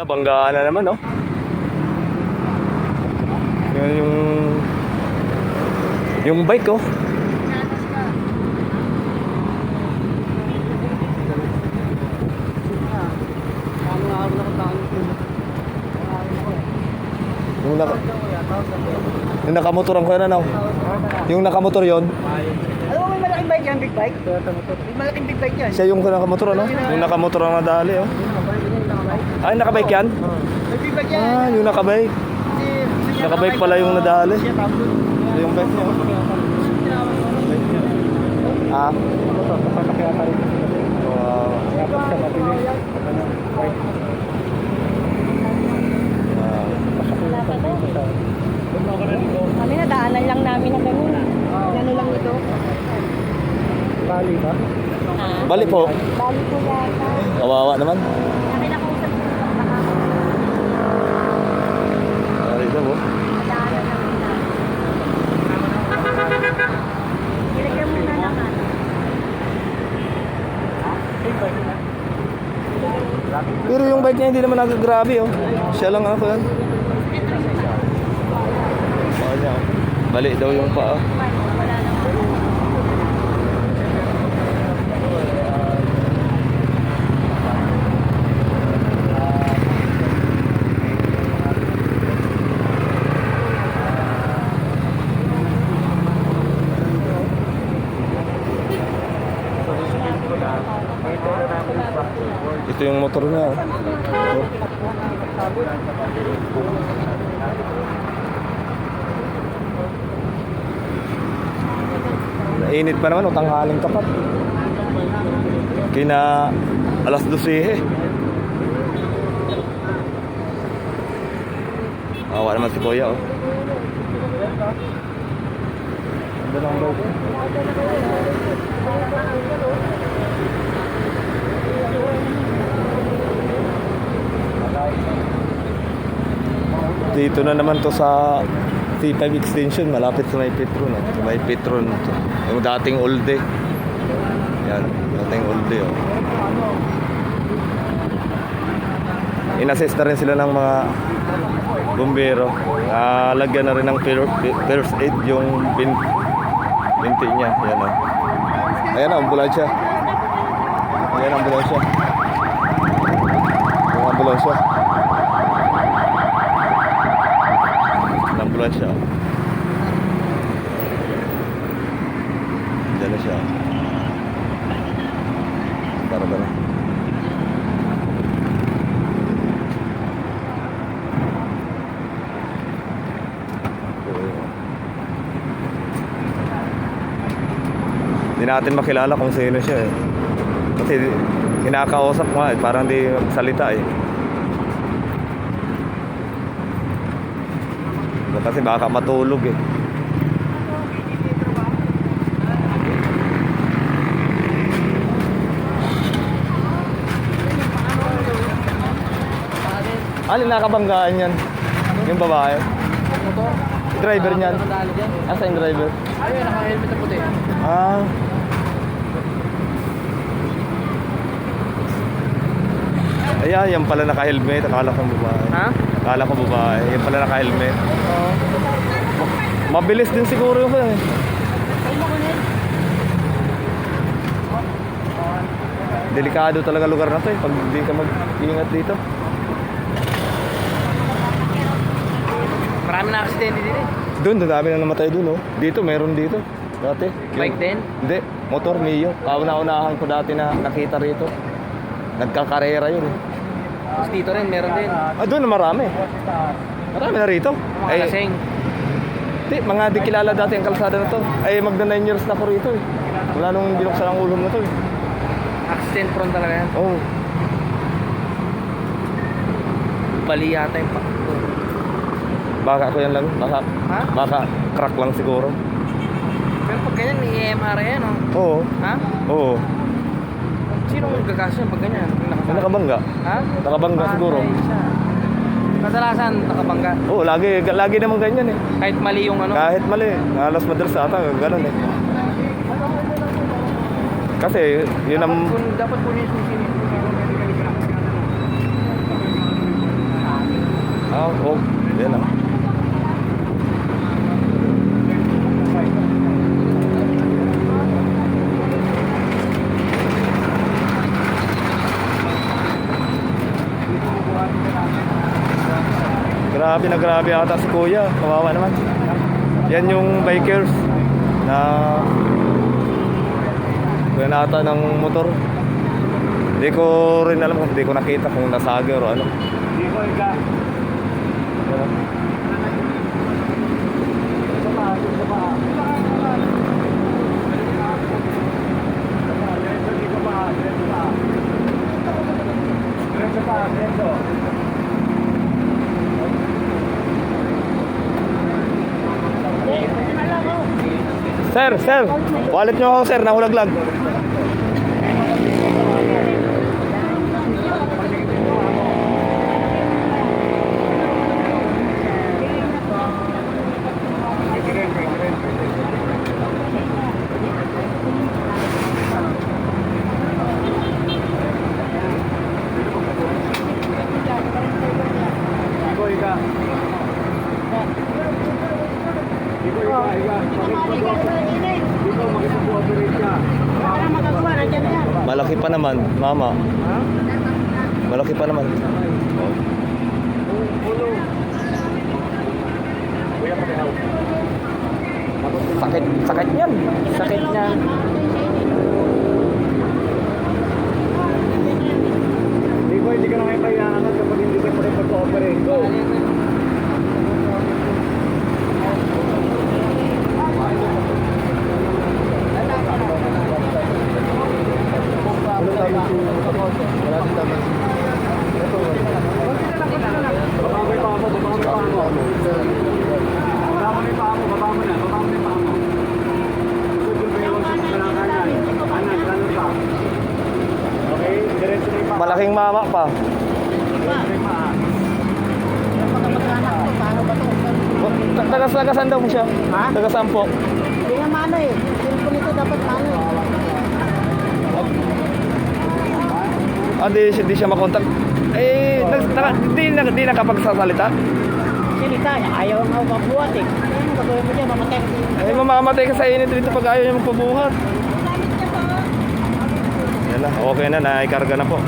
Nabanggaan na naman, no? Yun yung... Yung bike, oh. Yung, naka, yung nakamotoran ko yan, ano? Yung nakamotor yon Alam mo may malaking bike yan, big bike? May malaking big bike yan. siya yung nakamotor, ano? Yung nakamotor na dali, oh. Ay, nakabike yan? May big bike yan. Ah, yung nakabike. Nakabike pala yung nadali. Ito yung bike niya. Ah? Wow. Kami nadaanan lang namin na gano'n. Gano'n lang ito. Bali ba? Bali po. Bali po yata. Kawawa naman. Kami nakausap ko baka Bali daw, oh. nadaanan lang nila. Ilagyan mo na naman. Pero yung bike niya hindi naman nagagrabe, oh. Siya lang ako yan. Oh. Bali daw yung paa. Ito yung motor niya, oh. Ito. Nainit pa naman, utang haling tapat. Kina alas 12 eh. Awa naman si Kuya, oh. Ganda ng bike. Dito na naman to sa T5 extension, malapit sa may Petron. No? Sa may Petron. To. Yung dating old day. Yan, dating old day. Oh. Inassist na rin sila ng mga bumbero. Ah, lagyan na rin ng fir- first aid yung bin binti niya. Yan oh. Ayan ambulansya. Ayan ambulansya. Yung ambulansya. Ambulansya. Diyan na siya. Tara tara. Hindi natin makilala kung sino siya eh. Kasi kinakausap nga eh, parang di salita eh. Kasi baka matulog eh. Alin nakabanggaan yan? Yung babae? Driver niyan? Asa yung driver? Ayun, naka-helmet na puti. Ah. Ayan, yan pala naka-helmet. Akala ko babae. Ha? Akala ko babae. Yan pala naka-helmet. Oo. Mabilis din siguro yun eh. Delikado talaga lugar na to eh. Pag hindi ka mag-ingat dito. Marami na aksidente dito eh. Doon, dami na namatay doon oh. Dito, meron dito. Dati. Yung- Bike din? Hindi, motor Mio. Kauna-unahan ko dati na nakita rito. Nagkakarera yun eh. Tapos dito rin, meron din. Ah, doon na marami. Marami na rito. Mga Ay, laseng. di, mga di kilala dati ang kalsada na to. Ay, magda 9 years na ko rito eh. Wala nung binuksan ang ulong na to eh. Accident prone talaga yan. Oh, Bali yata yung pa. baka ko yan lang. Baka, Ha? baka crack lang siguro. Pero pag ganyan, may EMR yan, oh. Oo, Ha? oo. Sino gagasto pag ganyan? Yung May nakabangga. Ha? Nakabangga siguro. Patay siya. Kadalasan, nakabangga. Oo, lagi, lagi naman ganyan eh. Kahit mali yung ano. Kahit mali, halos madalas ata, ganun eh. Kasi, yun ang... Dapat kun- dapat kunin yung susi niya. oh. Yan oh. Grabe na grabe ata si Kuya. Kawawa naman. Yan yung bikers na Ganata ng motor. Hindi ko rin alam kung hindi ko nakita kung nasaga o ano. Hindi ko ika. Sa pa, sa pa. Diretso pa, diretso pa. Diretso pa, diretso. Sir, sir, wallet nyo ako sir, nahulaglag. Malaki pa naman, mama. Malaki pa naman. Sakit, sakit yan. Sakit niyan. Hindi ko, hindi ka na kayo kailangan kapag hindi ka makipag-cooperate. Go. Baba mo yung paa mo, baba mo yung paa mo. Baba mo yung paa mo, baba mo na, baba mo yung paa mo. Ikot yung bayawan sa kanan. Kanan, kanan pa. Okay, diretso na yung mama pa. Diretso na yung paa. Ta- Tagas tagasan daw mo siya. Ha? Tagasan po. Hindi nga mano eh. Cellphone ito dapat mano eh. Ah, di, di siya makontak. Eh, nag, naka, di, na, di nakapagsasalita. Silita niya, ayaw nga mabuhat eh. Ano gagawin mo dyan, mamatay. Eh, mamamatay ka sa init dito pag ayaw niya magpabuhat. Yan na, okay na, naikarga na po.